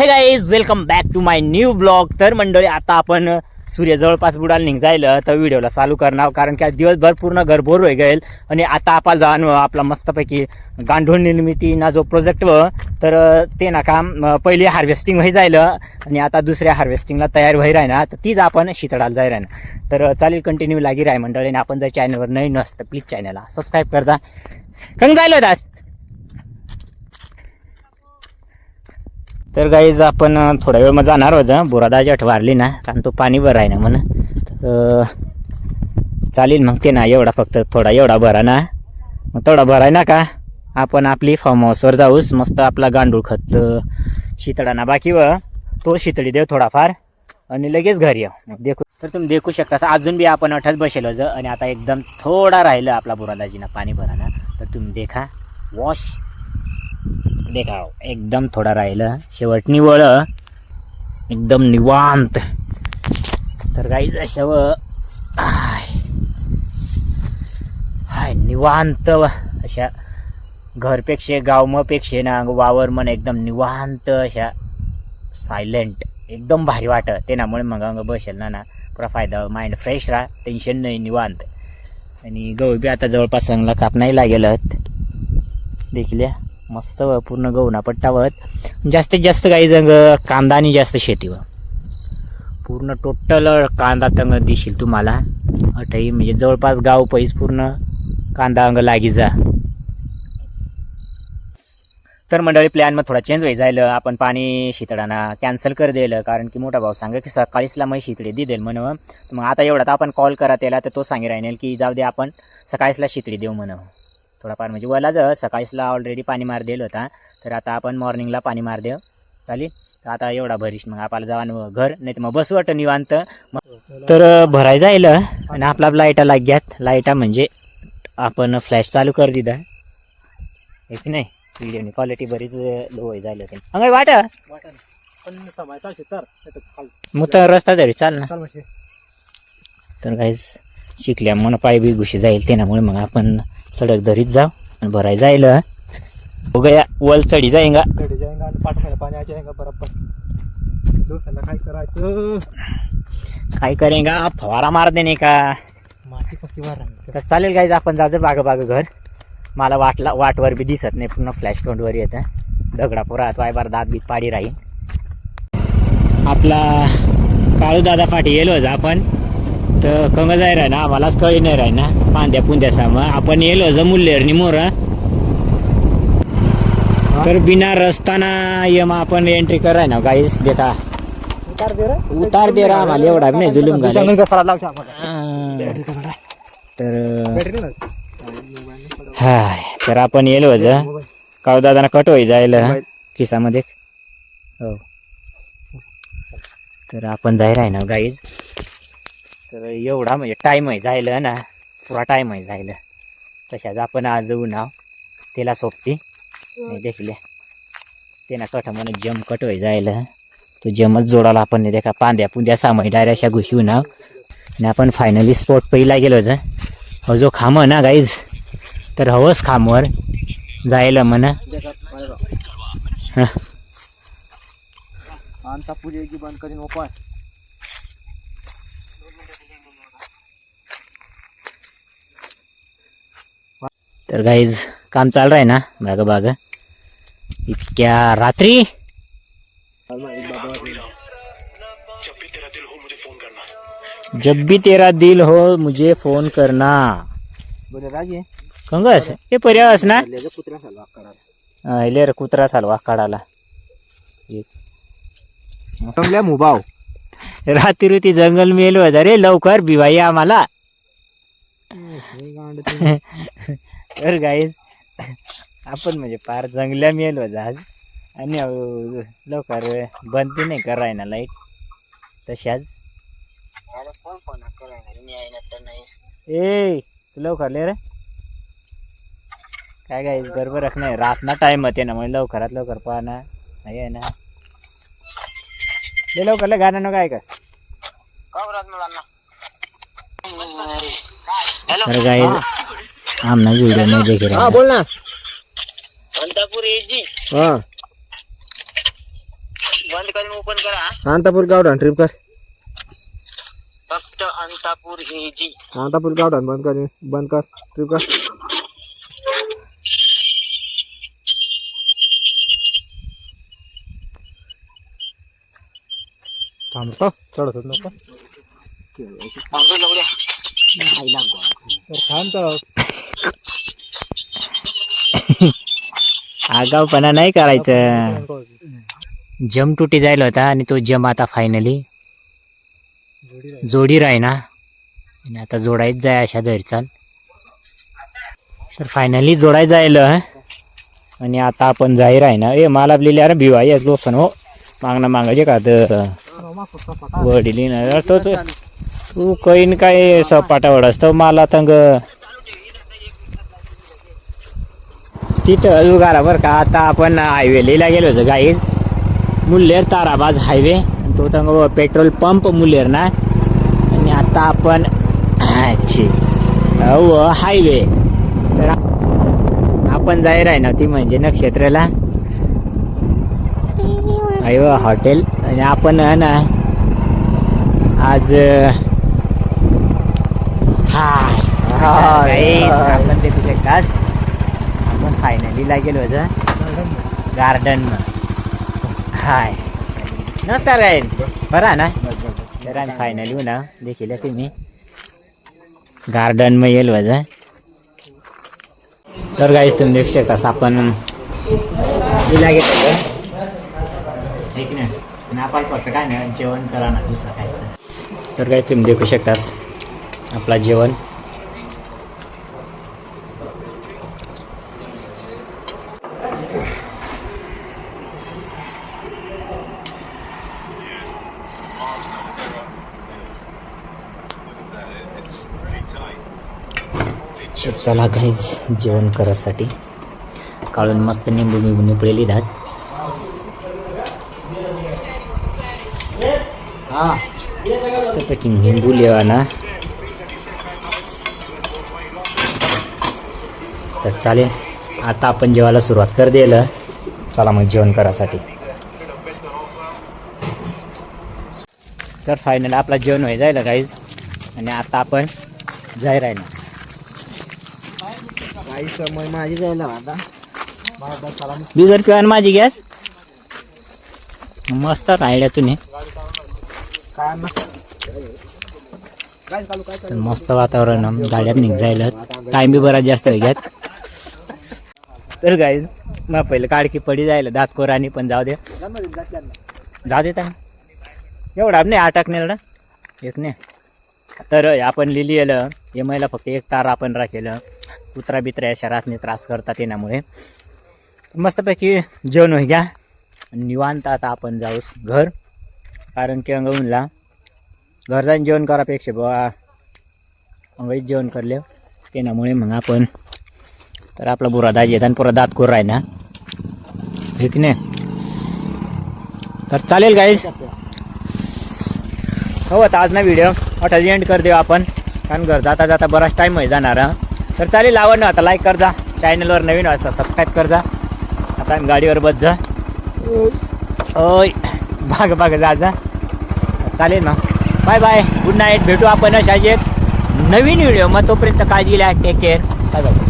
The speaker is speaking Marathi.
Hey guys welcome back to my new blog तर मंडळी आता आपण सूर्य जवळपास बुडाला निघायला तर व्हिडिओला चालू करणार. कारण की आज दिवसभर पूर्ण घर बोर होई गेल. आणि आता आपण जाण आपला मस्तपैकी गांडूळ निर्मिती ना जो प्रोजेक्ट व तर ते ना काम पहिले हार्वेस्टिंग व्हाय जायलं. आणि आता दुसऱ्या हार्वेस्टिंगला तयार व्हाय राही ना तर तीच आपण शितळाला जाय राहणार. तर चालेल कंटिन्यू लागी राय मंडळी. आणि आपण जर चॅनलवर नवीन नसतं प्लीज चॅनलला सबस्क्राईब करजा. कंग जायलो दास तर गाईज आपण थोड्या वेळ मग जाणार होतं बोरादाची आठ वारली ना कारण तो पाणी भर आहे ना म्हण चालेल मग ते ना एवढा फक्त थोडा एवढा भरा ना. मग तेवढा भराय ना का आपण आपली फार्म हाऊसवर जाऊस. मस्त आपला गांडूळ खत अं, शितळा ना बाकी व तो शितळी देव थोडाफार. आणि लगेच घरी येऊ. मग देखू तर तुम्ही देखू शकता अजून बी आपण अठाच बसेल होतं. आणि आता एकदम थोडा राहिलं आपला बुरादाजीना पाणी भराना तर तुम्ही देखा वॉश देखाव एकदम थोडा राहिलं. शेवट निवळ एकदम निवांत. तर गाईज अशाव हाय. निवांत अशा घरपेक्षा गावमपेक्षा ना वावर मन एकदम निवांत अशा सायलेंट एकदम भारी वाटत ते नामुळे मग अंग बसेल ना ना. पुरा फायदा माइंड फ्रेश राहा. टेन्शन नाही निवांत. आणि गहू बी आता जवळपास चांगला काप नाही लागेल देखील या. मस्त व पूर्ण गहूना पट्टावत जास्तीत जास्त काही जंग कांदा आणि जास्त शेतीवर. पूर्ण टोटल कांदा तंग दिशील तुम्हाला. अठही म्हणजे जवळपास गाव पैस पूर्ण कांदा अंग लागी जा. तर मंडळी प्लॅन मग थोडा चेंज होई जायलं आपण पाणी शितडाना कॅन्सल कर दिलं. कारण की मोठा भाऊ सांगा की सकाळीचला मग शितळी दे देईल म्हणून मग आता एवढा तर आपण कॉल करा त्याला तर तो सांगे राहील की जाऊ दे आपण सकाळीसला शितडी देऊ म्हणून थोडाफार म्हणजे वलाच सकाळीसला सकाळीचला ऑलरेडी पाणी मार दिलं होता. तर आता आपण मॉर्निंगला पाणी मार देऊ चालेल? तर आता एवढा भरीश. मग आपल्याला जावा घर नाही तर मग बसू वाटतं निवांत. मग- तर भराय जाईल आणि आपला लाईटा लाग्यात लाईटा म्हणजे आपण फ्लॅश चालू कर दिदा एक नाही? व्हिडिओनी क्वालिटी बरीच लो जायला ते अंगड वाट? मग तर रस्ता तरी चाल ना. तर काहीच शिकल्या मन पाय बी घुशी जाईल. त्यामुळे मग आपण सडक धरीत जाऊ आणि भराय जाईल हो? गया वल चढी जाईंगा कडे जाएंगा आणि पाठवायला पाणी जाएंगा बरोबर दिवसाला काय करायचं? काय करेंगा फवारा मार देणे का? माती पक्की मार तर चालेल गाईज आपण जायचं बाग बाग घर. मला वाटला वाटवर बी दिसत नाही पूर्ण फ्लॅश तोंडवर येतं. दगडा पुरात वायबार दात बीत पाडी राहील आपला काळू दादा फाटी गेलो होता आपण. तर कंग जाय राही ना आम्हालाच कळी नाही राही ना पांद्या पुंद्या सामा आपण येलो होतं मुल्लेर निमोर तर बिना रस्ताना यम आपण एंट्री कराय ना गाईस देखा उतार दे रे. उतार दे रा आम्हाला एवढा नाही जुलूम घाले तर ना हाय तर आपण येलो होतं काळू दादाना कट होई जायला खिसामध्ये. हो. तर आपण जाय राही ना गाईज तर एवढा म्हणजे टाईम आहे जायला ना पुरा टाईम आहे जायला तशाच आपण आज जाऊ ना त्याला सोपती नाही देखले ते कट म्हणून जम कट होई जायला. तो जमच जोडाला आपण नाही देखा पांद्या पुंद्या सामाई डायरेक्ट अशा घुसू ना. आणि आपण फायनली स्पॉट पहिला गेलो ज हो जो खाम ना गाईज तर हवंच खामवर जायला म्हणा. हा. आणता पूजा की बंद करीन ओपन तर गाईज काम चालू आहे ना? बागा बागा इतक्या रात्री? जब भी तेरा दिल हो मुझे फोन करना. कंगस हे पर्यास ना? कुत्र्या झाला करा ले रे कुत्रा चालवा काढाला मुबाव. रात्री ती जंगल मेलो रे लवकर भिवाई आम्हाला. तर गाईज आपण म्हणजे फार जंगल्या मेलो आज. आणि लवकर बंद नाही कराय ना लाइट तशाच ए तू लवकर ले रे. काय काय गडबड रख नाही रात ना टाइम होते ना म्हणजे लवकरात लवकर पाहना नाही आहे ना. ले लवकर ले गाणं नको काय का तर काय आमना व्हिडिओ नाही देखील हा बोल ना. हा. बंद करून ओपन करा अंतापूर गावठाण ट्रिप कर. फक्त अंतापूर हे जी. अंतापूर गावठाण बंद कर बंद कर ट्रिप कर. थांबतो चढत नको. तर थांबतो आगावपणा नाही करायचं. जम तुटी जायला होता आणि तो जम आता फायनली जोडी राही ना. आणि आता जोडायच जाय अशा धरचाल तर फायनली जोडाय जायला. आणि आता आपण जाहीर आहे ना. ए मला आपलेली अरे भिवा येस लोसन हो. मागणं मागायचे का तर. वडिली ना तो तू कैन काय सपाटा वडसतो मला तंग तिथं उगारा बरं का. आता आपण हायवे लिहिला गेलो होतो गाईड मुल्लेर ताराबाज हायवे तो तंग पेट्रोल पंप मुल्लेर ना. आणि आता आपण अच्छी. हो, व हायवे तर आपण जाहीर आहे ना ती म्हणजे नक्षत्राला. अयो हॉटेल आणि आपण ना आज हा आपण ते देखू शकतास फायनलीला गेलो लागेल होतं गार्डन हाय. नमस्कार गायन बरा ना? तर आणि फायनली ना. देखील तुम्ही. गार्डनमध्ये येईल वजा तर गाईस तुम्ही देऊ शकतास आपण लिला गेलो ऐक ना? आपण फक्त काय ना जेवण करा ना दुसरं काय तर काय तुम्ही देखू शकतास आपला जेवण. चला काहीच जेवण करायसाठी. काढून मस्त निंबू बिंबू निपळेली दात हा मस्तपैकी निंबू लेवा ना तर चालेल आता आपण जेवायला सुरुवात कर दिलं. चला मग जेवण करायसाठी. तर फायनल आपला जेवण व्हाय जायला काहीच आणि आता आपण जाय राहिला. काही समय माझी जायला आता. माझा चला बिगर किंवा माझी गॅस? मस्त राहिल्या तुम्ही. तर मस्त वातावरण. गाड्यात निघ जायला टाइम बी बराच जास्त घ्यात तर काय मग पहिलं काडकी पडी जायला दात कोरानी पण जाऊ दे. जाऊ दे त्यांना एवढा नाही आटक नाही एक नाही. तर आपण लिहिलेलं एम आयला फक्त एक तार आपण राखेलं. कुत्रा बित्रा या शहरातने त्रास करतात येण्यामुळे. मस्तपैकी जेवण होई घ्या. निवांत आता आपण जाऊस घर. कारण की अंगऊनला घर जाऊन जेवण करापेक्षा बुवा अंगाईच जेवण करले त्यामुळे मग आपण तर आपला बुरा दाजी येतात पुरा दात कोर आहे ना ठीक नाही? तर चालेल गाईज हो. आता आज ना व्हिडिओ आता एंड कर देऊ आपण. कारण घर जाता जाता बराच टाईम आहे जाणार तर चालेल आवड ना आता लाईक कर जा चॅनलवर नवीन वाजता सबस्क्राईब कर जा आता गाडीवर बस जा. ओय भाग भाग जा जा. चालेल ना बाय बाय गुड नाईट भेटू आपण अशाच एक नवीन व्हिडिओ मग. तोपर्यंत काळजी घ्या. Take care bye bye